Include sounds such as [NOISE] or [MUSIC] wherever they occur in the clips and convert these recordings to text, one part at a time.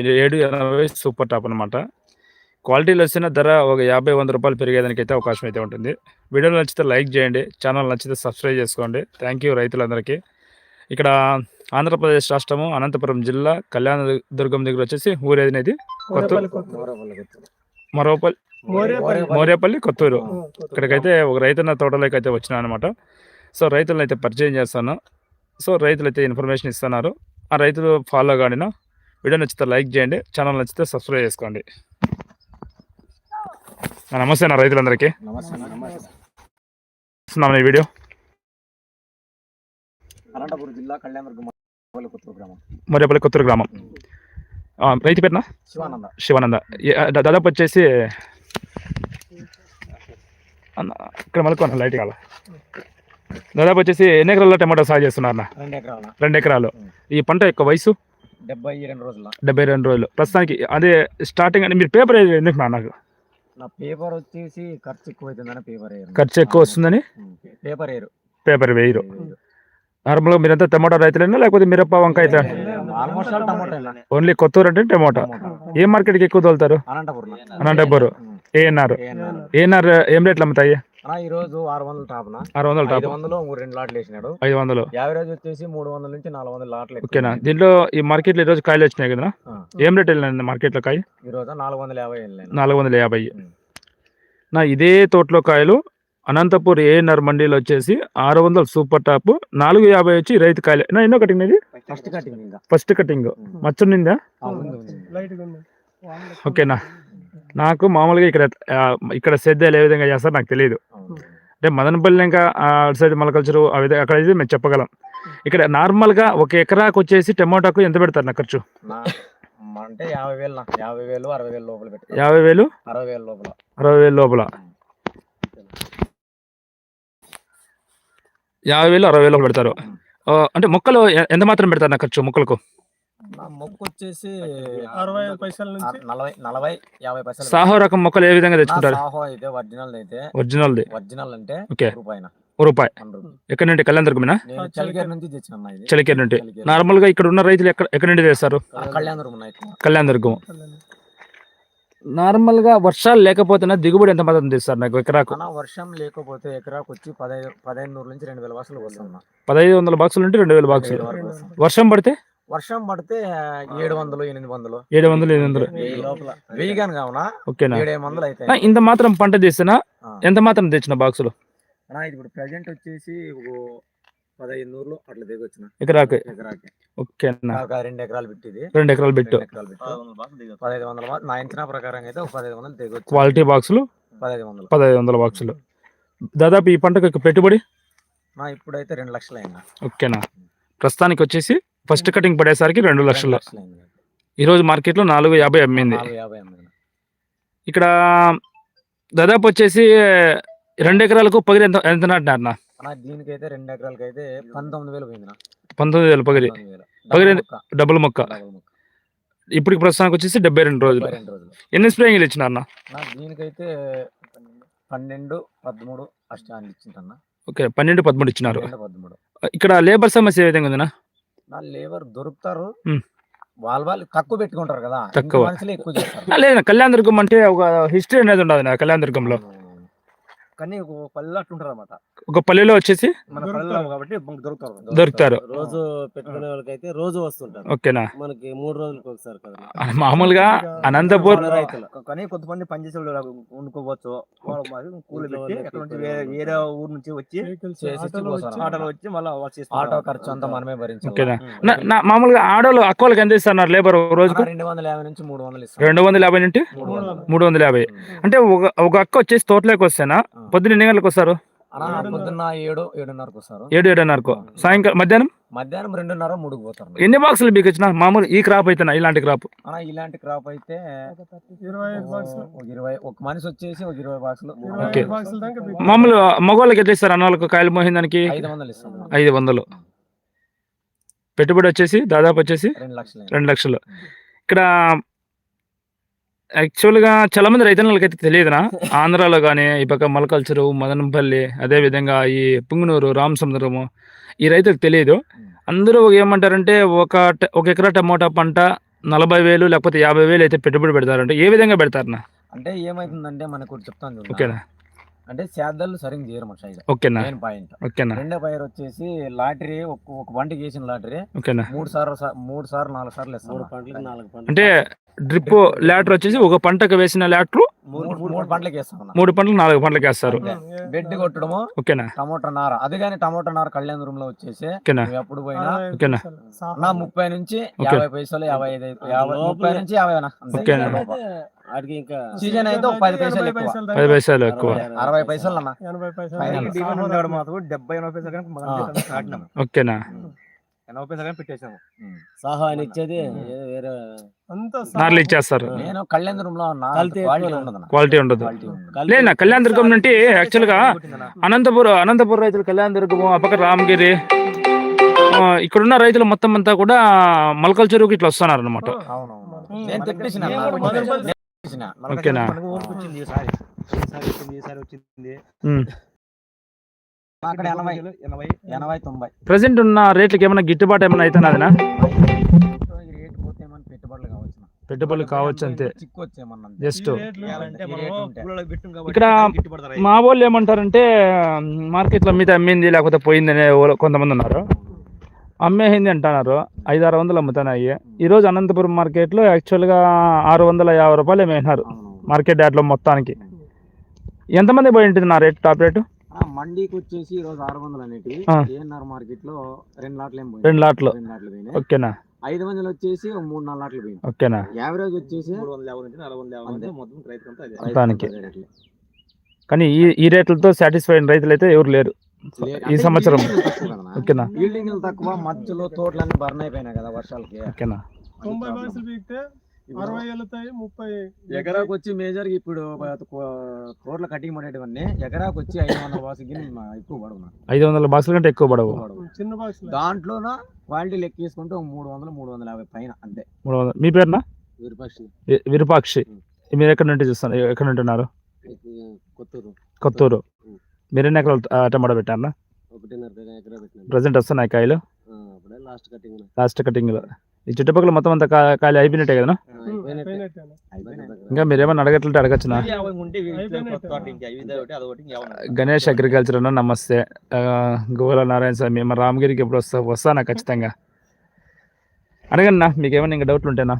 ఇది ఏడు ఎనభై సూపర్ టాప్ అనమాట క్వాలిటీలో వచ్చిన ధర ఒక యాభై వంద రూపాయలు పెరిగేదానికి అయితే అవకాశం అయితే ఉంటుంది. వీడియో నచ్చితే లైక్ చేయండి ఛానల్ నచ్చితే సబ్స్క్రైబ్ చేసుకోండి. థ్యాంక్ యూ రైతులందరికీ. ఇక్కడ ఆంధ్రప్రదేశ్ రాష్ట్రము అనంతపురం జిల్లా కళ్యాణ దుర్గం దగ్గర వచ్చేసి ఊరేది కొత్తూరు. మరోపల్లి. మోరేపల్లి కొత్తూరు. ఇక్కడికైతే ఒక రైతన్న తోటలోకి అయితే వచ్చినా అనమాట సో రైతులను అయితే పరిచయం చేస్తాను. సో రైతులు అయితే ఇన్ఫర్మేషన్ ఇస్తున్నారు. ఆ రైతులు ఫాలో కాడిన వీడియో నచ్చితే లైక్ చేయండి ఛానల్ నచ్చితే సబ్స్క్రైబ్ చేసుకోండి. నమస్తే నా రైతులందరికీ. నమస్తే ఈ వీడియో. అనంతపురం జిల్లా కొత్తూరు గ్రామం. కొత్తూరు రైతు పేరున? శివానంద. శివానంద. దాదాపు వచ్చేసి అన్న, ఇక్కడ మళ్ళీ లైట్ కావాలి? దాదాపు వచ్చేసి ఎన్ని ఎకరాల్లో టమాటో సాగు చేస్తున్నారు ఎకరాల? రెండు ఎకరాలు. ఈ పంట యొక్క వయసు? డెబ్బై రెండు రోజుల? డెబ్బై రెండు రోజులు. ప్రస్తుతానికి అదే స్టార్టింగ్ అని మీరు పేపర్ ఎందుకు నా నాకు? నా పేపర్ వచ్చేసి ఖర్చు ఎక్కువ అవుతుందని పేపర్ వేయరు ఖర్చు ఎక్కువ వస్తుందని? పేపర్ వేయరు. పేపర్ వేయరు నార్మల్గా మీరంతా టమాటో రైతులేనా లేకపోతే మిరప వంకాయ ఓన్లీ కొత్తూరు అంటే టమాటో. ఏ మార్కెట్కి ఎక్కువ తోలుతారు? అనంతపురం. అనంతపురం. ఏఎన్ఆర్. ఏఎన్ఆర్. ఏం రేట్లు అమ్ముతాయి? ఈ రోజు ఆరు వందల టాప్న? ఆరు వందల టాప్. వందలు మూడు రెండు లాట్లు వేసినాడు. ఐదు వందలు. యావరేజ్ వచ్చేసి మూడు వందల నుంచి నాలుగు వందల లాట్లు ఓకేనా. దీంట్లో ఈ మార్కెట్లో ఈరోజు కాయలు వచ్చినాయి కదా ఆ. ఏం రేట్ వెళ్ళింది మార్కెట్లో కాయ ఈ రోజు నాలుగు వందల యాభై నాలుగు వందల యాభై. నా ఇదే తోటలో కాయలు అనంతపూర్ ఏఎన్ఆర్ మండీలో వచ్చేసి ఆరు వందల సూపర్ టాప్ నాలుగు యాభై వచ్చి రైతు కాయలు. నా ఎన్నో కటింగ్ ఇది? ఫస్ట్ కటింగ్ ఇంకా. First cutting. ఉంది ఉంది. ఓకేనా? నాకు మామూలుగా ఇక్కడ ఇక్కడ సేద్యాలు ఏ విధంగా చేస్తారో నాకు తెలియదు. అంటే మదనపల్లి ఇంకా ఆ అటు సైడ్ మలకల్చరు ఆ విధంగా అక్కడ అయితే మేము చెప్పగలం. ఇక్కడ నార్మల్గా ఒక ఎకరాకు వచ్చేసి టమోటాకు ఎంత పెడతారు నా ఖర్చు? అంటే యాభై వేలు యాభై వేలు అరవై వేలు లోపల యాభై వేలు? అరవై వేలు లోపల. అరవై వేలు లోపల. యాభై వేలు అరవై వేలు పెడతారు. అంటే మొక్కలు ఎంత మాత్రం పెడతారు నా ఖర్చు మొక్కలకు? నా [LAUGHS] మొక్కు వచ్చేసి అరవై పైసల నుంచి నలభై నలభై యాభై పైసలు సాహో రకం మొక్కలు ఏ విధంగా తెచ్చుకుంటారు? సాహో అయితే ఒరిజినల్ అయితే ఒరిజినల్ది. ఒరిజినల్ అంటే ఓకే. రూపాయి వన్ రూపీ ఎక్కడి నుండి? కళ్యాణ దుర్గమేనా చలికేరు నుంచి తెచ్చిన ఇది. చలికేరు నుండి. నార్మల్గా ఇక్కడ ఉన్న రైతులు ఎక్కడ ఎక్కడి నుండి కళ్యాణదుర్గం ఉన్నాయి ఎక్కువ. కళ్యాణ దుర్గం. నార్మల్గా వర్షాలు లేకపోతేనే దిగుబడి ఎంత మాత్రం తెస్తారు నాకు ఎకరాకు? వర్షం లేకపోతే ఎకరాకు వచ్చి పదహైదు పదహైదు నూరు నుంచి రెండు వేల బస్సులు వస్తున్నా పదహైదు వందల బాక్సులు నుండి రెండు వేల బాక్సులు. వర్షం పడితే? వర్షం పడితే ఏడు వందలు ఎనిమిది వందలు ఏడు వందలు ఎనిమిది వందలు వెయ్యి లోపల. వెయ్యి కానీ కావునా? ఓకేనా? ఏడు వందలు అయితే ఇంత మాత్రం పంట తీసినా. ఎంత మాత్రం తెచ్చిన బాక్సులు? అన్న ఇది ఇప్పుడు ప్రజెంట్ వచ్చేసి పదహైదు నూరులు అట్లా దిగొచ్చిన. ఎకరాకి. ఎకరాకి. ఓకేనా? రెండు ఎకరాలు పెట్టిది. రెండు ఎకరాలు పెట్టు. రెండు ఎకరాలు పెట్టు. పదహైదు వందల మా- నా అంచనా ప్రకారం అయితే ఒక పదహైదు వందలు దిగొచ్చు. క్వాలిటీ బాక్సులు పదహైదు వందలు. పదహైదు వందల బాక్సులు. దాదాపు ఈ పంటకు పెట్టుబడి? నా ఇప్పుడైతే రెండు లక్షలు అయిందా ఓకేనా? ప్రస్తుతానికి వచ్చేసి ఫస్ట్ కటింగ్ పడేసరికి రెండు లక్షలు. అయింది ఈ రోజు మార్కెట్లో నాలుగు యాభై అమ్మింది. నాలుగు యాభై అమ్మింది ఇక్కడ దాదాపు వచ్చేసి రెండు ఎకరాలకు పగిరి ఎంత ఎంత నాటినారు నా అన్న దీనికైతే రెండు ఎకరాలకి అయితే పంతొమ్మిది వేలు పోయింది. పంతొమ్మిది వేల పగిరి. పగిరి డబుల్ మొక్క. ఇప్పుడు ప్రస్తుతానికి వచ్చేసి డెబ్బై రెండు రోజులు. ఎన్ని స్ప్రేయింగ్లు ఇచ్చినారు నా నా దీనికైతే పన్నెండు పదమూడు అష్టాన్ని ఇచ్చిందన్న ఓకే పన్నెండు పదమూడు ఇచ్చినారు. ఇక్కడ లేబర్ సమస్య ఏ విధంగా ఉందినా నా లేబర్ దొరుకుతారు. వాళ్ళ వాళ్ళు తక్కువ పెట్టుకుంటారు కదా. తక్కువ. మనుషులే ఎక్కువ చేస్తారు. లేదు కళ్యాణ దుర్గం అంటే ఒక హిస్టరీ అనేది ఉండదు నా కళ్యాణ దుర్గంలో. కానీ ఒక పల్లె అట్లుంటారు అనమాట ఒక పల్లెలో వచ్చేసి? మన పల్లెలో కాబట్టి దొరుకుతారు. దొరుకుతారు. రోజు పెట్టుకునే వాళ్ళకైతే రోజు వస్తుంటారు. ఓకేనా? మనకి మూడు రోజులకు ఒకసారి కదా. మామూలుగా అనంతపూర్. కానీ కొంతమంది పనిచేసే వాళ్ళు వండుకోవచ్చు కూలి పెట్టి ఎక్కడ నుంచి వేరే వేరే ఊరు నుంచి వచ్చి ఆటోలో వచ్చి మళ్ళీ ఆటో ఖర్చు అంతా మనమే ఓకేనా? నా మామూలుగా ఆడోళ్ళు అక్కవాళ్ళకి ఎంత ఇస్తున్నారు లేబర్ రోజుకు? రెండు వందల యాభై నుంచి మూడు వందలు రెండు వందల యాభై నుండి? మూడు వందలు. మూడు వందల యాభై. అంటే ఒక ఒక అక్క వచ్చేసి తోటలోకి వస్తేనా? పొద్దున్న ఎన్ని గంటలకు వస్తారు? పొద్దున్న ఏడు ఏడున్నరకు వస్తారు. ఏడు ఏడున్నరకు. సాయంకాలం మధ్యాహ్నం? మధ్యాహ్నం రెండున్నర మూడుకు పోతారు ఎన్ని బాక్సులు మీకు ఇచ్చిన? మామూలు ఈ క్రాప్ అయితేనా? ఇలాంటి క్రాప్? ఇలాంటి క్రాప్ అయితే ఇరవై ఒక ఇరవై ఒక మనిషి వచ్చేసి ఒక ఇరవై బాక్సులు. ఓకే. మామూలు మగవాళ్ళకి ఎట్లా ఇస్తారు? అన్నవాళ్ళకు కాయలు మోహిందానికి ఐదు వందలు ఇస్తాం ఐదు వందలు. పెట్టుబడి వచ్చేసి దాదాపు వచ్చేసి రెండు లక్షలు. రెండు లక్షలు. ఇక్కడ యాక్చువల్గా చాలా మంది రైతన్నలకి అయితే తెలియదునా? ఆంధ్రాలో కానీ ఈ పక్క మలకల్చరు మదనపల్లి అదే విధంగా ఈ పుంగనూరు రామసముద్రము ఈ రైతులకు తెలియదు. అందరూ ఏమంటారంటే ఒక ఒక ఎకరా టమోటా పంట నలభై వేలు లేకపోతే యాభై వేలు అయితే పెట్టుబడి పెడతారంటే. ఏ విధంగా పెడతారన్నా? అంటే ఏమైతుందంటే మనకు చెప్తాను. ఓకేనా? అంటే సేద్దాలు సరిగ్గా చేయరు సైడ్. ఓకేనా? Main point. ఓకేనా? రెండో పైరు వచ్చేసి లాటరీ ఒక ఒక పంటకి వేసిన లాటరీ. ఓకేనా? మూడు సార్లు మూడు సార్లు నాలుగు సార్లు నాలుగు అంటే డ్రిప్ లాటర్ వచ్చేసి ఒక పంటకు వేసిన లాటర్ మూడు పంటలు నాలుగు పంటలకు వేస్తారు. బెడ్ కొట్టడము ఓకేనా టమోటా నార అది కానీ టమోటా నార కళ్యాణ రూమ్లో వచ్చేసి ఎప్పుడు పోయినా ఓకేనా. నా ముప్పై నుంచి యాభై పైసలు యాభై ఐదు అయితే- యాభై లోపలే. ముప్పై నుంచి యాభై. ఓకేనా. సీజన్ అయితే పది పైసలు పది. పైసలు ఎక్కువ అరవై పైసలు అన్న డెబ్బై. ఓకేనా ఎనభై పైసలు కానీ పెట్టేసాము సాహా అని ఇచ్చేది ఏదో వేరే అంతా. నార్లు ఇచ్చేస్తారు నేను ఉన్నా కల్తీ క్వాలిటీ. ఉండదు అన్న. క్వాలిటీ ఉండదు క్వాలిటీ ఉండదు. కలిపి లేదన్నా కళ్యాణ దుర్గం నుండి యాక్చువల్గా అనంతపురం అనంతపురం రైతులు కళ్యాణ దుర్గం ఆ పక్క రామగిరి ఆ, ఇక్కడున్న రైతులు మొత్తం అంతా కూడా మలకల్ చెరువుకి ఇట్లా వస్తున్నారు అనమాట. నేను తెప్పించిన నేను. కూడా నేను తెప్పించిన. ఓకేనా. మనకు ఊరికి వచ్చింది ఈసారి. ఈసారి వచ్చింది, ఈసారి వచ్చింది. ప్రజెంట్ ఉన్న రేట్లకి ఏమైనా గిట్టుబాటు ఏమైనా అవుతున్నదినా ఈ రేటు పోతే ఏమన్నా పెట్టుబడులు కావచ్చు అంతే చిక్కు వచ్చేమన్నా అంతే. జస్ట్. ఇక్కడ మా వాళ్ళు ఏమంటారంటే మార్కెట్లో మీద అమ్మింది లేకపోతే పోయింది అనే వాళ్ళు కొంతమంది ఉన్నారు. అమ్మేసింది అంటున్నారు. ఐదు ఆరు వందలు అమ్ముతున్నాయి. ఈరోజు అనంతపురం మార్కెట్లో యాక్చువల్గా ఆరు వందల యాభై రూపాయలు అవునవును. మార్కెట్ యార్డ్లో మొత్తానికి. ఎంతమంది పోయి ఉంటుంది నా రేట్ టాప్ రేటు? మండీకి వచ్చేసి ఈ రోజు ఆరు వందలు అనేటి. ఏఎన్ఆర్ మార్కెట్లో రెండు లాట్లు ఏం రెండు లాట్లు. రెండు లాట్లు పోయినాయి. ఓకేనా? ఐదు వందలు వచ్చేసి మూడు నాలుగు లాట్లు పోయినాయి. ఓకేనా? యావరేజ్ వచ్చేసి మూడు వందల యాభై నుంచి నాలుగు వందల యాభై మొత్తం రైతులంతా. కానీ ఈ ఈ రేట్లతో సాటిస్ఫైడ్ రైతులు అయితే ఎవరు లేరు. ఈ సంవత్సరం? ఓకేనా? Yielding తక్కువ మధ్యలో తోటలన్నీ బర్న్ అయిపోయినాయి కదా వర్షాలకి. ఓకేనా? తొంభై అరవై వెళ్తాయి ముప్పై ఎకరాకు వచ్చి మేజర్ ఇప్పుడు కోట్ల కటింగ్ పడేటివన్నీ ఎకరాకు వచ్చి ఐదు వందల వాసుకి ఎక్కువ పడవు. ఐదు వందల బాక్సుల కంటే ఎక్కువ పడవు. చిన్న బాక్స్ దాంట్లోన క్వాలిటీ లెక్క తీసుకుంటే ఒక మూడు వందలు మూడు వందల యాభై పైన అంతే. మూడు వందలు. మీ పేరునా? విరూపాక్షి. విరూపాక్షి. మీరు ఎక్కడి నుండి చూస్తున్నారు? ఎక్కడి నుండి ఉన్నారు? కొత్తూరు. కొత్తూరు. మీరు ఎన్ని ఎకరాలు టమాటా పెట్టారా ప్రజెంట్ వస్తున్నాయి కాయలు? Last cutting. లాస్ట్ కటింగ్లో ఈ చుట్టుపక్కల మొత్తం అంతా ఖాళీ అయిపోయినట్టే కదా ఇంకా మీరేమన్నా అడగట్లంటే అడగచ్చునా? గణేష్ అగ్రికల్చర్ అన్న నమస్తే. ఆ, నారాయణ స్వామి మా రామగిరికి ఎప్పుడు వస్తా వస్తానా ఖచ్చితంగా? అడగండి నా మీకు ఏమైనా ఇంకా డౌట్లు ఉంటేనా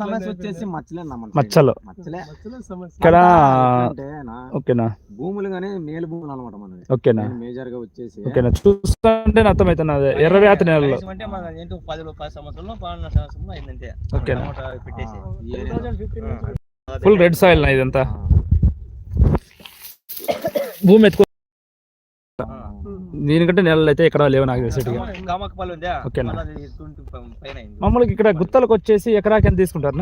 సమస్య వచ్చేసి. మచ్చలే ఇక్కడ ఓకేనా? భూములు గానీ మేలు భూములు అనమాట మనది. ఓకేనా? మేజర్గా వచ్చేసి ఓకేనా? చూస్తుంటే అర్థమవుతున్నది ఎర్ర నెలలో. వయసు అంటే మన ఏంటో పది పది సంవత్సరంలో పన్నెండు సంవత్సరంలో అయిందంతే. ఓకేనా? టమోటా పెట్టేసి. ఈ ఏరియా. 2015 నుంచి ఫుల్ రెడ్ సాయిల్ నా ఇదంతా. భూమి ఎత్తుకో. దీనికంటే నెలలు అయితే ఎక్కడ లేవు నాకు తెలిసేట్టుగా ఓకేనా. అయింది. మామూలుగా ఇక్కడ గుత్తలకు వచ్చేసి ఎకరాకి ఎంత తీసుకుంటారు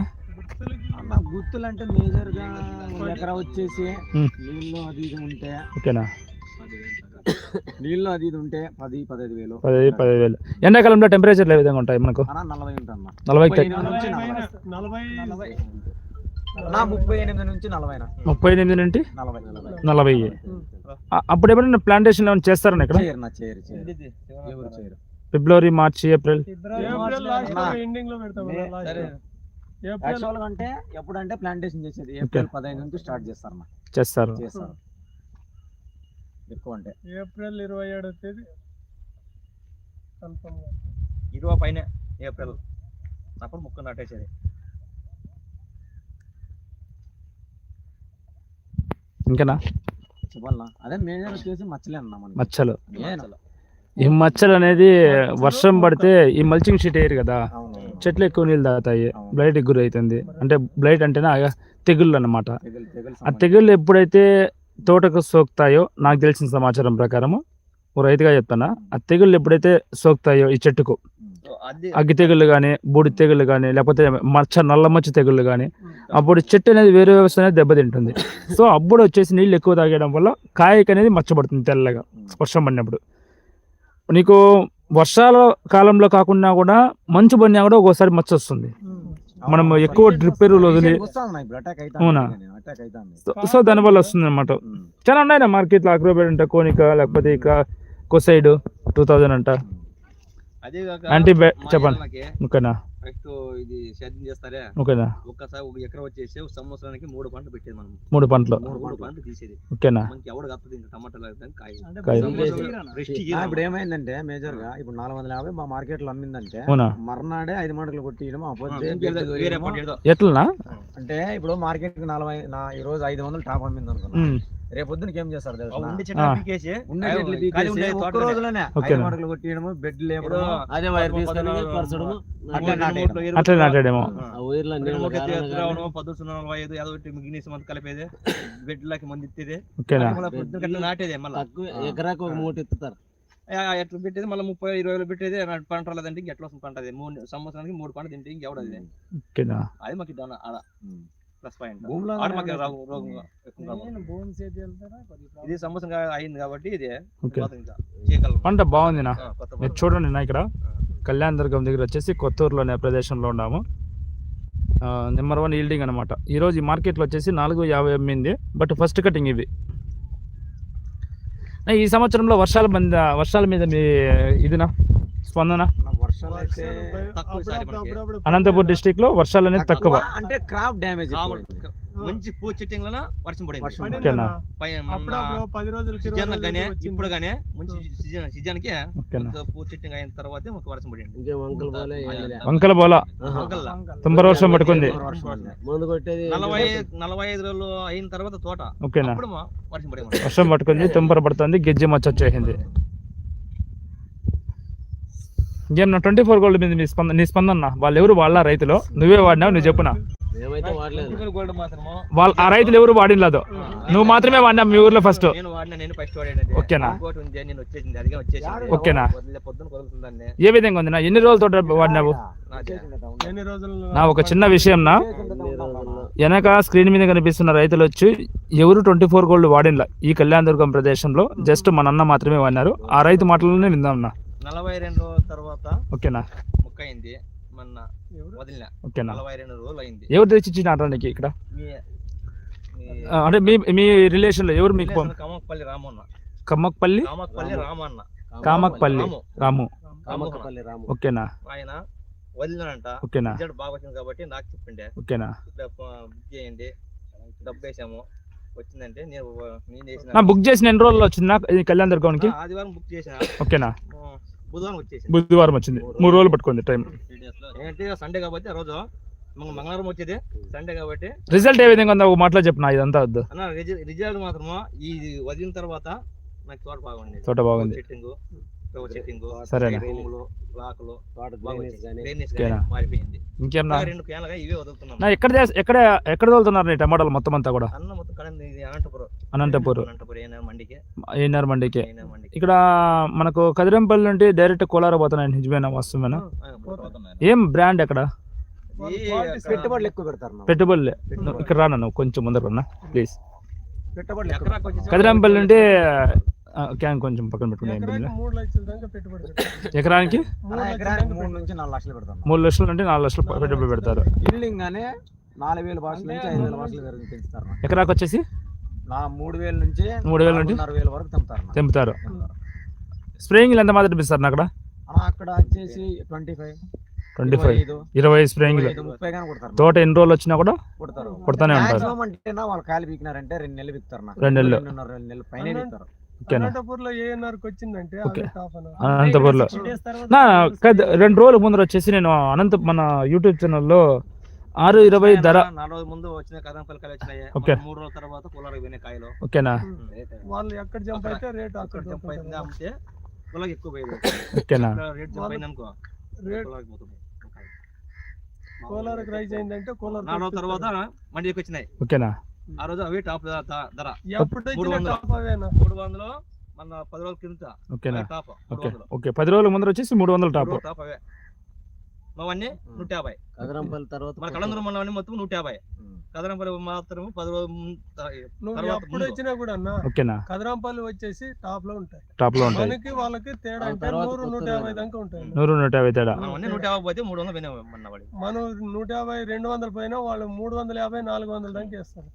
గుర్తులు అంటే మేజర్గా ఎకరా వచ్చేసి. నీళ్ళు అది ఇది ఉంటే ఓకేనా? నీళ్ళు అది ఇది ఉంటే పది పదహైదు వేలు. పది పదిహేను వేలు. ఎండాకాలంలో టెంపరేచర్లు ఏ విధంగా ఉంటాయి మనకు? అన్న నలభై ఉంటుంది నలభై. నా ముప్పై ఎనిమిది నుంచి నలభై నా. ముప్పై ఎనిమిది నుండి నలభై అప్పుడు ఏమైనా ప్లాంటేషన్ ఏమైనా చేస్తారని ఇక్కడ? February March April. April last నా. ఎండింగ్లో పెడతాం మే- లాస్ట్. సరే. ఏప్రిల్ యాక్చువల్గా అంటే ఎప్పుడంటే ప్లాంటేషన్ చేసేది ఏప్రిల్ పదహైదు నుంచి స్టార్ట్ చేస్తారు. చేస్తారు. చేస్తారు. ఎక్కువ అంటే. ఏప్రిల్ ఇరవై ఏడో తేదీ. కన్ఫర్మ్. గా ఇరవై పైన ఏప్రిల్. అప్పుడు ముక్క నాటేసేది. ఇంకేనా? చెప్పాలనా? అదే మేజర్ వచ్చేసి మచ్చలే అన్న మనకి. మచ్చలు. మెయిన్. ఈ మచ్చలు అనేది వర్షం పడితే ఈ మల్చింగ్ షీట్ వేయరు కదా. అవును. చెట్లు ఎక్కువ నీళ్ళు తాగుతాయి. బ్లైట్ గురి అవుతుంది అంటే బ్లైట్ అంటేనే ఆ తెగుళ్ళు తెగులు ఆ తెగుళ్ళు ఎప్పుడైతే తోటకు సోకుతాయో నాకు తెలిసిన సమాచారం ప్రకారము ఓ రైతుగా చెప్తానా ఆ తెగుళ్ళు ఎప్పుడైతే సోకుతాయో ఈ చెట్టుకు అగ్గి తెగుళ్ళు కానీ బూడి తెగుళ్ళు కానీ లేకపోతే మచ్చ నల్ల మచ్చ తెగుళ్ళు కానీ అప్పుడు చెట్టు అనేది వేరే వ్యవస్థ అనేది దెబ్బతింటుంది. [LAUGHS] సో అప్పుడు వచ్చేసి నీళ్ళు ఎక్కువ తాగడం వల్ల కాయకు అనేది మచ్చబడుతుంది తెల్లగా వర్షం పడినప్పుడు. నీకు వర్షాల కాలంలో కాకుండా కూడా మంచు పడినా కూడా ఒక్కోసారి మచ్చ వస్తుంది. మనం ఎక్కువ డ్రిప్ ఎరువులు వదిలి అవునా? సో దానివల్ల వస్తుంది అనమాట చాలా ఉన్నాయి మార్కెట్లో అగ్రోబెడ్ అంటే కోనిక లేకపోతే ఇక కుసైడ్ టూ థౌజండ్ అంట. మా చెప్పండి. ఓకేనా? ఇది సేద్యం చేస్తారే? ఓకేనా? ఒక్కసారి ఒక ఎకరం వచ్చేసి సంవత్సరానికి మూడు పంటలు పెట్టేది మనం. మూడు పంటలు. మూడు మూడు పంటలు తీసేది. ఓకేనా? మనకి ఎవడు కత్తది ఇంకా టమాటాలు ఇప్పుడు ఏమైందంటే మేజర్గా ఇప్పుడు నాలుగు వందల యాభై మా మార్కెట్లో అమ్మిందంటే మర్నాడే ఐదు మంటలు కొట్టియడం. ఎట్లనా? అంటే ఇప్పుడు మార్కెట్కి నలభై నా ఈ రోజు ఐదు వందలు టాప్ అమ్మింది అనుకున్నా. ఉమ్. రేపు పొద్దునకి ఏం చేస్తారు ఒక్క. రోజులోనే కొట్టియడము బెడ్ ఏదో అదే వైర్ తీసుకొని అట్లా నాటాడేమో పద్దు సున్నా నలభై ఐదు మంది కలిపేది బెడ్లకి మంది మళ్ళీ పొద్దున గట్ల నాటేది మళ్ళీ. తక్కువ ఎకరాకు ఒక మూట ఎత్తుతారు. ఎట్లా పెట్టేది? మళ్ళీ ముప్పై ఇరవై వేలు పెట్టేది పంట ఎట్లా వస్తుంది పంట అది? మూడు సంవత్సరానికి మూడు పంట తింటే ఇంకెవడది? ఓకేనా? అది మాకు ఇద్దాం ఆడ ప్లస్ కొద్దిగా ఇది సంవత్సరం అయింది కాబట్టి ఇది. పంట మీరు పంట. చూడండి నా ఇక్కడ. కళ్యాణ్ దుర్గం దగ్గర వచ్చేసి కొత్తూరులో అనే ప్రదేశంలో ఉన్నాము. నెంబర్ వన్ ఈల్డింగ్ అనమాట ఈరోజు ఈ మార్కెట్లో వచ్చేసి నాలుగు యాభై అమ్మింది. బట్ ఫస్ట్ కటింగ్ ఇవి. నా ఈ సంవత్సరంలో వర్షాల మీద వర్షాల మీద మీ ఇదినా? స్పందన? అనంతపూర్ డిస్టిక్లో వర్షాలు అనేది తక్కువ. అంటే క్రాప్ డ్యామేజ్. మంచి పూ చెట్టింగ్ లోన వర్షం పడింది సీజన్ గానే. ఇప్పుడు గానే మంచి సీజన్ సీజన్కి పూ చెట్టింగ్ అయిన తర్వాతే వర్షం పడింది. ఇంకేం వంకలు లే. బోల. తుంపర వర్షం కొట్టేది నలభై నలభై ఐదు రోజులు అయిన తర్వాత తోట. ఓకేనా? వర్షం పడింది వర్షం పట్టుకుంది తుంపర పడుతుంది గెజ్జి మచ్చ వచ్చేసింది ఇంకేం నా ట్వంటీ ఫోర్ గోల్డ్ మీద నీ స్పందన నీ స్పందన వాళ్ళు ఎవరు వాళ్ళ రైతులు? నువ్వే వాడినావు నువ్వు చెప్పునా? మేమైతే వాడలేదు. గోల్డ్ మాత్రము. వాళ్ళ ఆ రైతులు ఎవరు వాడినలేదు. నువ్వు మాత్రమే వాడినావు మీ ఊర్లో ఫస్ట్. నేను వాడిన నేను ఫస్ట్ వాడాను ఓకేనా? ఓకేనా? ఏ విధంగా ఉంది నా? ఎన్ని రోజుల తోట వాడినావు? నా ఒక చిన్న విషయం నా. వెనక స్క్రీన్ మీద కనిపిస్తున్న రైతులు వచ్చి ఎవరు ట్వంటీ ఫోర్ గోల్డ్ వాడినలా? ఈ కళ్యాణ దుర్గం ప్రదేశంలో జస్ట్ మన అన్న మాత్రమే వాడినారు. ఆ రైతు మాటలనే విందాం నా. నలభై రెండు రోజుల తర్వాత ఓకేనా? ముక్క అయింది మొన్న? వదిలిన. ఓకేనా? నలభై రెండు రోజులు అయింది ఎవరు తెచ్చి ఇచ్చిన నీకు ఇక్కడ? మీ మీ ఆ, అంటే మీ మీ రిలేషన్లో ఎవరు మీకు కామకపల్లి రామన్న. కమ్మక్పల్లి కామకపల్లి రామన్న. కామక్పల్లి రాము. రాము. కామకపల్లి రాము. ఓకేనా? ఆయన వదిలినంట ఓకేనా? రిజల్ట్ బాగా వచ్చింది కాబట్టి నాకు చెప్పిండే. ఓకేనా? బుక్ చేయండి. డబ్బు వేసాము వచ్చిందంటే నేను నేను బుక్ చేసిన ఎన్ని రోజుల్లో వచ్చింది కళ్యాణ దుర్గానికి ఆదివారం బుక్ చేసిన. ఓకేనా? బుధవారం బుధవారం వచ్చింది. మూడు రోజులు పట్టుకుంది టైం. సండే కాబట్టి ఆ రోజు మంగ- మంగళవారం వచ్చేది. సండే కాబట్టి రిజల్ట్ ఏ విధంగా ఉందో ఒక మాటలో చెప్పిన? ఇదంతా వద్దు. రిజల్ట్ మాత్రము ఈ వదిలిన తర్వాత నాకు తోట బాగుండేది. తోట బాగుంది. ఎక్కడ ఎక్కడ ఎక్కడ తోలుతున్నారు నీ టమాటాలు మొత్తం అంతా కూడా? అనంతపురం. అనంతపూర్. అనంతపురం ఏనా మండికి. ఏనారు మండికి. ఇక్కడ మనకు కదిరంపల్లి నుండి డైరెక్ట్ కోలార పోతున్నాయి. నిజమేనా వస్తుమేనా. ఏం బ్రాండ్ ఎక్కడ? పెట్టుబడులు ఎక్కువ పెడతారు. పెట్టుబడులే. ఇక్కడ రాను నువ్వు? కొంచెం ముందర రన్నా ప్లీజ్. కదిరంపల్లి నుండి క్యాన్ కొంచెం పక్కన పెట్టారు. ఎకరానికి? మూడు నుంచి నాలుగు లక్షలు పెడతాను మూడు లక్షలు అంటే నాలుగు లక్షలు పెట్టుబడి పెడతారు. బిల్డింగ్ గానే నాలుగు వేల భాషల నుంచి ఐదు వేల భాషల వరకు పెంచుతారు. ఎకరాకి వచ్చేసి? నా మూడు వేల నుంచి మూడు వేల నుండి నాలుగున్నర వేల వరకు తెంపుతారు. తెంపుతారు. స్ప్రేయింగ్ ఎంత మాత్రం ఇస్తారు అక్కడ? అక్కడ వచ్చేసి ట్వంటీ ఫైవ్ ట్వంటీ ఫైవ్. ఇరవై స్ప్రేయింగ్ తోట ఎన్ని రోజులు వచ్చినా కూడా కొడతారు. కొడతానే ఉంటారు. మాక్సిమం అంటే వాళ్ళు కాలు పీకినారంటే రెండు నెలలు బిక్తారు నాకు. రెండు నెలలు. రెండున్నర రెండు నెలలు పైన బిక్తారు ఓకేనా? అనంతపూర్లో ఏఎన్ఆర్కి వచ్చిందంటే. అనంతపూర్లో రెండు రోజుల ముందర వచ్చేసి నేను అనంత మన యూట్యూబ్ ఛానల్లో ఆరు ఇరవై ధర నాలుగు ముందు వచ్చిన కదంపల్లి కాయలు వచ్చినాయి ఓకే. మూడు రోజుల తర్వాత కూలర్ పోయినాయి కాయలు. ఓకేనా? వాళ్ళు ఎక్కడ జంప్ అయితే రేట్ అక్కడ జంప్ అయింది అమ్మితే కూలర్ ఎక్కువ పోయింది. ఓకేనా? రేట్ జంప్ అయింది అనుకో రేట్ కోలార్ రైజ్ అయిందంటే కోలార్ నాలుగు తర్వాత మండికి వచ్చినాయి. ఓకేనా? ఆ రోజు అవి టాప్ ధర. మూడు వందలు. మన పది రోజుల కింద టాప్ ఓకే. పది రోజుల ముందర వచ్చేసి మూడు వందల టాప్ టాప్ అవే. మావన్నీ నూట యాభై. కదరంపల్లి తర్వాత మన కళందరూ మన మొత్తం నూట యాభై. కదరంపల్లి మాత్రం పది రోజులు ఎప్పుడు. వచ్చినా కూడా అన్న ఓకేనా? కదరాంపల్లి వచ్చేసి టాప్లో ఉంటాయి. టాప్లో ఉంటాయి. మనకి వాళ్ళకి తేడా అంటే నూరు నూట యాభై. దాకా ఉంటాయి. నూరు నూట యాభై తేడా? అవన్నీ నూట యాభై పోతే మూడు వందలు పోయినాయి మొన్న వాడి మనం నూట యాభై రెండు వందల పైన వాళ్ళు మూడు వందల యాభై నాలుగు వందల దాకా వేస్తారు.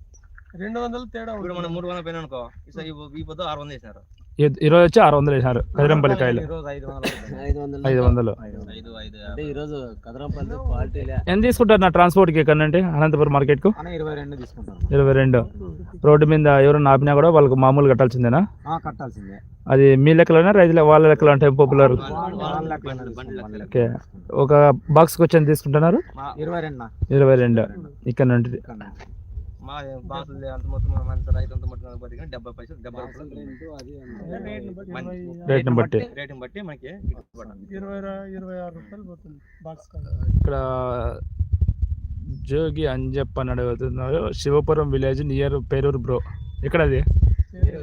రెండు వందలు తేడా ఇప్పుడు మనం మూడు వందలు పోయినా అనుకో ఈసారి ఈ- పొద్దు ఆరు వందలు వేసినారు. ఈరోజు వచ్చి ఆరు వందలు వేసినారు కదిరంపల్లి కాయలు ఐదు వందలు అవుతుంది. ఐదు వందలు. ఐదు వందలు. ఐదు వందలు. ఐదు ఐదు అంటే ఈ రోజు కదరంపల్లి క్వాలిటీలే ఎంత తీసుకుంటారు నా ట్రాన్స్పోర్ట్కి ఇక్కడ నుండి? అనంతపురం మార్కెట్కు అన్న ఇరవై రెండు తీసుకుంటారు. ఇరవై రెండు. రోడ్డు మీద ఎవరైనా ఆపినా కూడా వాళ్ళకి మామూలు కట్టాల్సిందేనా? ఆ, కట్టాల్సిందే. అది మీ లెక్కలోనే? రైతుల వాళ్ళ లెక్కలో అంటే పాపులర్ ఓకే. ఒక బాక్స్కి వచ్చి ఎంత తీసుకుంటున్నారు? ఇరవై రెండు ఇరవై రెండు. ఇక్కడ నుండి. మా బాసులు అంత మొత్తం అంత రైతు అంత మొత్తం డెబ్బై పైసలు డెబ్బై రేట్ని బట్టి రేటుని బట్టి మనకి. ఇరవై ఇరవై ఆరు రూపాయలు పోతుంది బాక్స్ కాడ. ఇక్కడ జోగి అంజప్ప అని అడుగుతున్నారు Shivapuram village near Peruru bro. ఎక్కడ అది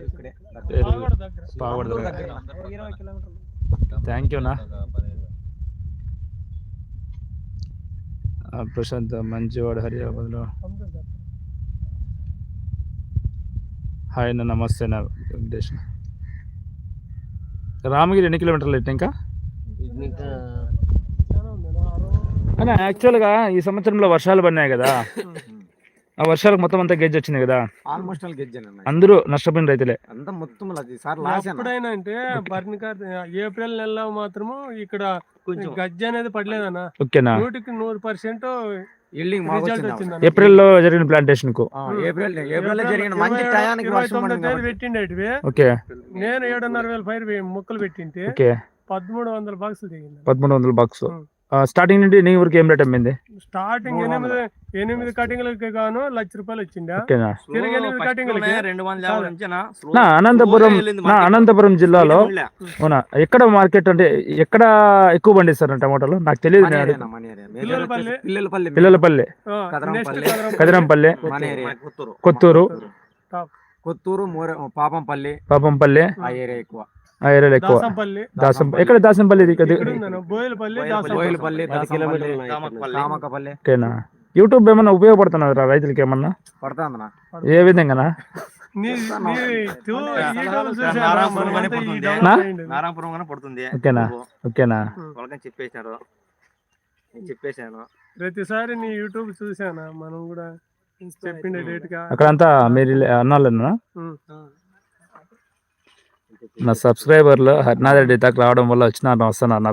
ఇక్కడే. పేరూరు. పాగడ దగ్గర. పాగడ దగ్గర. దగ్గర. ఒక ఇరవై కిలోమీటర్లు థ్యాంక్ యూనా ప్రశాంత్ మంచివాడు హరియాబాద్లో అంతే సార్ హాయ్ అన్న నమస్తే నా వెంకటేష్ రామగిరి ఎన్ని కిలోమీటర్లు అయితే ఇంకా? అన్న యాక్చువల్గా ఈ సంవత్సరంలో వర్షాలు పడినాయి కదా. ఆ వర్షాలకు మొత్తం అంతా గెజ్ వచ్చింది కదా. ఆల్మోస్ట్ అన్న. అందరూ నష్టపోయిన రైతులే. అంతా మొత్తం. ఎప్పుడైనా అంటే బర్నికార్ ఏప్రిల్ నెలలో మాత్రము ఇక్కడ కొంచెం. గజ్జ అనేది పడలేదన్న. ఓకేనా? నూటికి నూరు పర్సెంట్ అన్న. ఏప్రిల్లో జరిగిన ప్లాంటేషన్కు ఆ, ఏప్రిల్ ఏప్రిల్లో జరిగిన మంచి టయానికి వర్షం పడింది. పెట్టిండేటివి ఓకే నేను ఏడున్నర వేల పైరు వే- మొక్కలు పెట్టింటే ఓకే పదమూడు వందల బాక్సులు దిగింది పదమూడు వందల బాక్స్. స్టార్టింగ్ నుండి నీ ఊరికి ఏం రేట్ అమ్మింది? స్టార్టింగ్ ఎనిమిది ఎనిమిది కటింగ్లకి గాను లక్ష రూపాయలు వచ్చిందా నా అనంతపురం నా. అనంతపురం జిల్లాలో. అవునా? ఎక్కడ మార్కెట్ అంటే ఎక్కడ ఎక్కువ పండిస్తారు టమాటాలు నాకు తెలియదు పిల్లలపల్లి. కదరంపల్లి. [LAUGHS] కొత్తూరు. కొత్తూరు మోర పాపంపల్లి. పాపంపల్లి. ఆ ఏరియా ఎక్కువ. ఆ ఏరియాలో ఎక్కువ. దాసంపల్లి. దాసం ఎక్కడ దాసంపల్లి ఇది బోయలపల్లి బోయలపల్లి. కామకపల్లి. ఓకేనా? యూట్యూబ్ ఏమన్నా ఉపయోగపడుతున్నది రైతులకి ఏమన్నా పడుతుందన్న. ఏ విధంగానా? నీ? నారాయణపురం గానే పడుతుంది. ఓకేనా? నువ్వు ఓకేనా? వాళ్ళకని చెప్పేశారు నేను చెప్పేశాను. ప్రతిసారి నీ యూట్యూబ్ చూసానా? మనం కూడా చెప్పిండే డేట్గా. అక్కడంతా మీరు అన్నాళ్ళేనా. నా సబ్స్క్రైబర్లు హరినాథ్ రెడ్డి దాకా రావడం వల్ల వచ్చిన వస్తున్నారు నా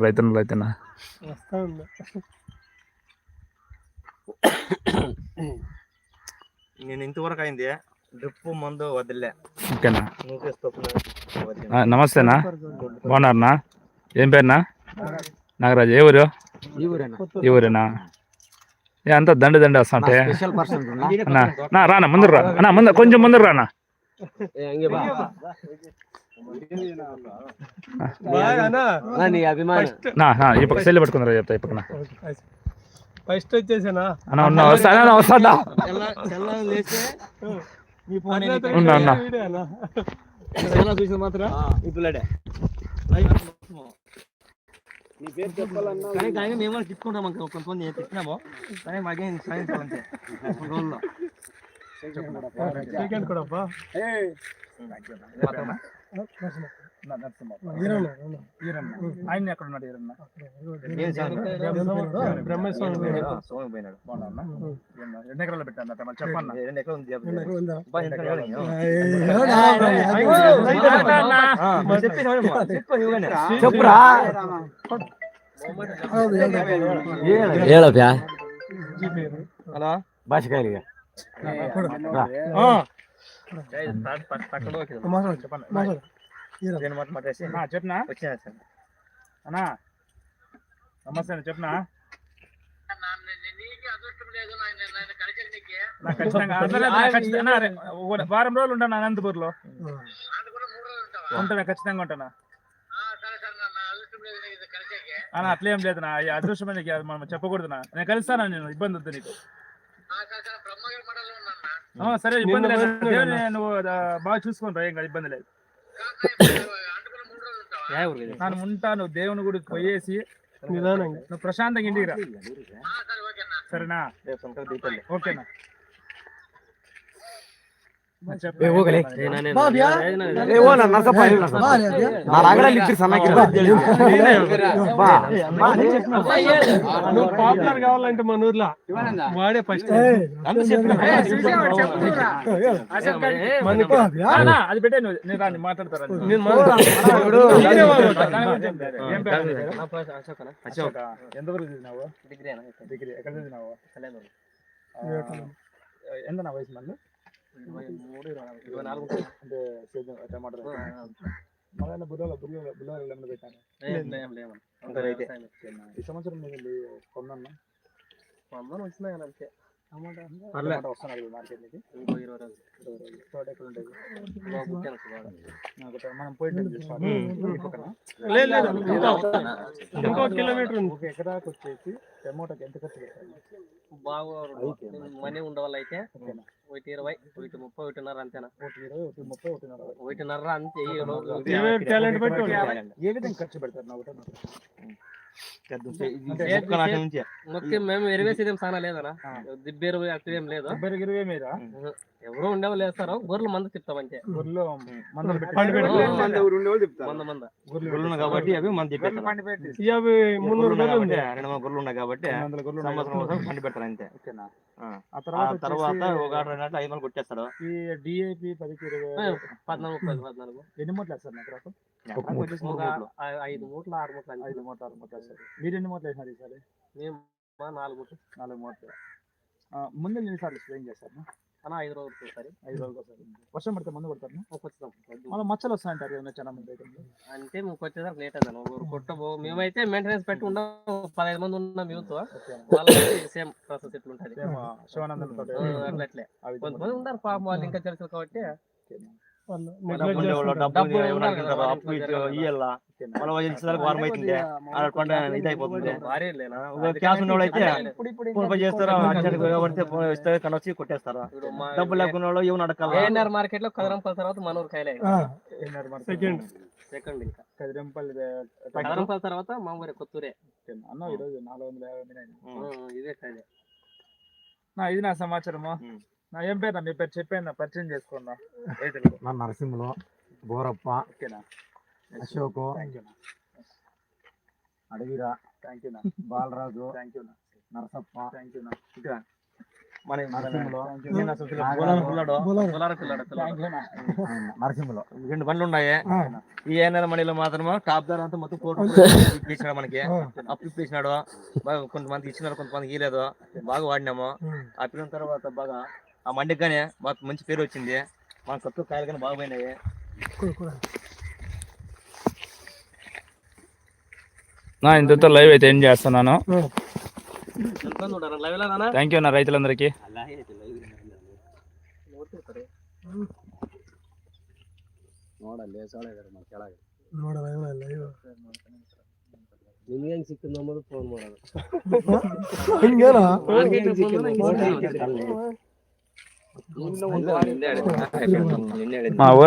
వస్తా ఉంది నేను ఇంతవరకు అయింది. డ్రిప్ మందు వదిలే. ఓకేనా? నమస్తేనా? బాగున్నారనా? ఏం పేరునా? నాగరాజు ఏ ఊరు? ఈ ఊరేనా? ఏ అంతా దండ దండ అన్నా నా రానా ముందర రా. అన్నా ముందర కొంచెం ముందర రానా. సెల్లి పట్టుకుందరా చెప్తా ఫస్ట్ వచ్చేసానా? ఉన్నా వస్తానా వస్తాడా ఉన్నా, ఉన్నా. చూసిన మాత్రం? ఈ పిల్లడే. నీ పేరు చెప్పాలన్నా కానీ కానీ మేము తిట్టుకుంటాం అనుకో, కొంతమంది తిట్టినాము కానీ మాకేం సాధించాలంటే రోజుల్లో. సెకండ్ కూడా అబ్బా మాత్రమే. వీరన్న, అవునా. ఆయన ఎక్కడ ఉన్నాడు ఏం సార్? బ్రహ్మస్వామి వీరన్న. ఆ, సోమకి పోయినాడు ఎన్ని ఎకరాలు పెట్టాను చెప్పన్నా రెండు ఎకరాలు ఉంది చెప్పు. ఉందా? ఉందా? అబ్బా, రెండు ఎకరాలు ఉంది. ఆ, మరి చెప్పేసి వాడమ్మా. చెప్పు నువ్వేనే. చెప్పురా ಹೇಳಪ್ಯಾ జీ పేరు. హలో భాషకాయలుగా చెప్పనా? అన్నా నమస్తే చెప్పనా? వారం రోజులు ఉంటాను అనంతపూర్లో? ఉంటాను ఖచ్చితంగా ఉంటాను? అన్న అట్లేం లేదు నా ఈ అదృష్టం అనేది కాదు, మనం చెప్పకూడదునా? నేను కలుస్తాను నేను? ఇబ్బంది వద్దు నీకు. సరే ఇబ్బంది లేదు. నువ్వు బాగా చూసుకొని రా కాదు ఇబ్బంది లేదు? నేను ఉంటాను దేవుని గుడికి పోయేసి నిదానంగా. నువ్వు ప్రశాంతంగా ఇంటికి రా. సరేనా. ఓకేనా? పాపులర్ కావాలంటే మన ఊర్లో వాడే ఫస్ట్. అది పెట్టే నువ్వు నేను రాని మాట్లాడతారా ఎంత వరకు చదివినావు? డిగ్రీ అన్న. డిగ్రీ. ఎక్కడ చదివినావు? కళ్యాణ్ ఆ, ఎంత నా వయసు మళ్ళీ ఇరవై మూడు, ఇరవై నాలుగు. ఇరవై నాలుగు. అంటే సేద్యం టమాటా ఆ, ఆ. మళ్ళీ బుర్రలో బుర్రలో బుర్రలో ఏమన్నా పెట్టాను. ఈ సంవత్సరం నేను కొన్నాను వందలు వచ్చినాయి అంతే. టమాటా వస్తున్నారు మార్కెట్కి ఇంకో ఇరవై రోజులు. తోట ఎక్కడ ఉండేది మనం కిలోమీటర్ ఒక ఎకరాకు వచ్చేసి టమోటాకి ఎంత ఖర్చు పెట్టాలి? బాగా మనీ ఉండవాళ్ళు అయితే ఒకటి ఇరవై ఒకటి ముప్పై ఒకటిన్నర అంతేనా? ఒకటి ఇరవై ఒకటి ముప్పై ఒకటి నలభై ఒకటిన్నర అంతే. ఏ విధంగా ఖర్చు పెడతారు నా ఒకటే మేము ఎరివేసేదేం సానా లేదనా. దిబ్బేరు అట్లేం లేదు. ఇరవై మీద ఎవరో ఉండేవాళ్ళు వేస్తారు గొర్రెలు మంద. మంద మంద మంద. గొర్రెలు కాబట్టి అవి ఉంది రెండు మూడు గొర్రెలు ఉన్నాయి కాబట్టి. సంవత్సరం కోసం పండి పెడతారు అంతే. ఆ. తర్వాత ఒక ఐదు వందలు కొట్టేస్తాడు. ఈ డిఏపి పదికి ఇరవై పద్నాలుగు పద్నాలుగు. ఎన్ని మూటలు వేస్తారు నాకు ఐదు మూట్లు ఆరు మూట్లు. ఐదు మూటలు ఆరు మూటలు వేస్తారు మీరు ఎన్ని మూటలు వేసినారు ఈసారి? మేము నాలుగు మూట్లు. నాలుగు మూటలు. ముందు ఎన్నిసార్లు స్ప్రేయింగ్ చేస్తారు అన్న ఐదు రోజులు ఒకసారి. ఐదు రోజులు ఒకసారి. వర్షం పడితే మందు వచ్చేస్తాం మళ్ళీ మచ్చలు వస్తాయంటారు ఏదైనా చాలా మంది అంటే మీకు వచ్చేసరికి లేట్ అయింది ఒకరు కొట్టబో మేమైతే మెయింటెనెన్స్ పెట్టి ఉన్నాం పదహైదు మంది ఉన్నాం యూత్ వాళ్ళకి సేమ్ ప్రాసెస్ ఎట్లుంటది శివానందం తోటి ఆ, అట్లా అట్లే ఆ విధంగా. కొంతమంది ఉన్నారు పాపం వాళ్ళు ఇంకా తెలుసు కాబట్టి. వాళ్ళు డబ్బులు neglect ఉండేవాళ్ళు చేస్తున్నారు. డబ్బులు డబ్బులు ఏమన్నా ఉండాలి కదా, అడుగుతారు, వాళ్ళ అప్పు ఇంట్లో ఇచ్చి జరగాలి. ఇయ్యాల ఓకేనా? మళ్ళీ వాళ్ళు ఇచ్చేదానికి వారం అవుతుంది ఆడ పంట ఇదైపోతుంది భారీ లేనా ఒక క్యాష్ ఉన్నవాళ్ళు అయితే ఇప్పుడు ఇప్పుడు ఫోన్ పే చేస్తారు అర్జెంట్ పడితే ఫోన్ ఇస్తే కన్నా వచ్చి కొట్టేస్తారు ఇప్పుడు మా డబ్బులు లేకున్న వాళ్ళు ఏమన్నా అడగాల ఏఎన్ఆర్ మార్కెట్లో కదరంపల్ తర్వాత మనూరు కాయలే ఆ, ఏనారు మరి సెకండ్ సెకండ్ ఇంకా కదిరింపల్లి కదరంపల్ తర్వాత మా ఊరే కొత్తూరే అన్న ఈరోజు నాలుగు వందల యాభై మీద అయింది. ఆ, ఇదే కాయలే నా ఇది నా సమాచారము ఉమ్. నా ఏం పేరు నా మీ పేరు చెప్పాను నా పరిచయం చేసుకున్నా రైతులకు నా నరసింహులు బోరప్ప ఓకేనా అశోకు. థ్యాంక్ యూ అడవిరా. థ్యాంక్ యూ నా బాలరాజు థ్యాంక్ యూ నా నరసప్ప థ్యాంక్ యూ మన నరసింహులు. రెండు బండ్లు ఉన్నాయి ఈ ఏఎన్ఆర్ మనీలో మాత్రం టాప్ ధర అంతా మొత్తం కోటి ఇప్పించినాడు మనకి. అప్పు ఇప్పించినాడు. బాగా కొంతమంది ఇచ్చినారు కొంతమంది ఇయ్యలేదు. బాగా వాడినాము. పిల్లల తర్వాత బాగా ఆ మండికి కానీ మాకు మంచి పేరు వచ్చింది మన కొత్త కాయలు కానీ బాగా పోయినాయి కూర, కూర. నా ఇంతతో లైవ్ అయితే ఏం చేస్తున్నాను లైవ్ లో రానా థ్యాంక్ యూ నా రైతులందరికీ ನೋಡಲ್ಲ ಇಲ್ಲ, ಇಲ್ಲ, ಇಲ್ಲ. ನಿಮ್ಗೆ ಹೆಂಗ್ ಸಿಕ್ಕಿದ್ ನಮ್ಮದು ಫೋನ್ ಮಾಡೋದು ನಿನ್ನೆ ಹೇಳಿದ್ನ